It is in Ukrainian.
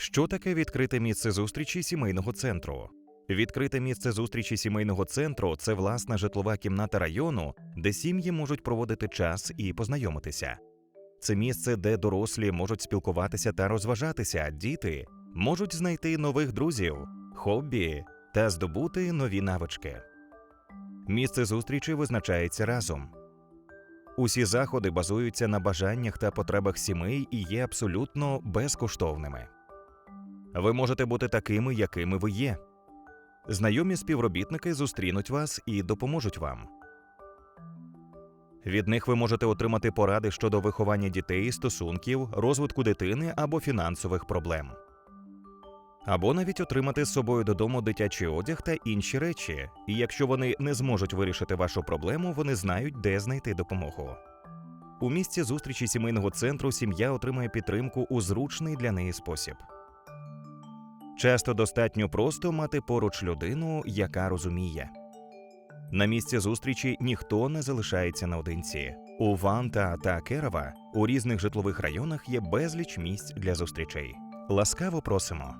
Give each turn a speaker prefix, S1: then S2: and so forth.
S1: Що таке відкрите місце зустрічі сімейного центру? Відкрите місце зустрічі сімейного центру це власна житлова кімната району, де сім'ї можуть проводити час і познайомитися. Це місце, де дорослі можуть спілкуватися та розважатися, діти можуть знайти нових друзів, хобі та здобути нові навички. Місце зустрічі визначається разом. Усі заходи базуються на бажаннях та потребах сімей і є абсолютно безкоштовними. Ви можете бути такими, якими ви є. Знайомі співробітники зустрінуть вас і допоможуть вам. Від них ви можете отримати поради щодо виховання дітей, стосунків, розвитку дитини або фінансових проблем. Або навіть отримати з собою додому дитячий одяг та інші речі, і якщо вони не зможуть вирішити вашу проблему, вони знають, де знайти допомогу. У місці зустрічі сімейного центру сім'я отримає підтримку у зручний для неї спосіб. Часто достатньо просто мати поруч людину, яка розуміє. На місці зустрічі ніхто не залишається наодинці. У Ванта та Керава у різних житлових районах є безліч місць для зустрічей. Ласкаво просимо.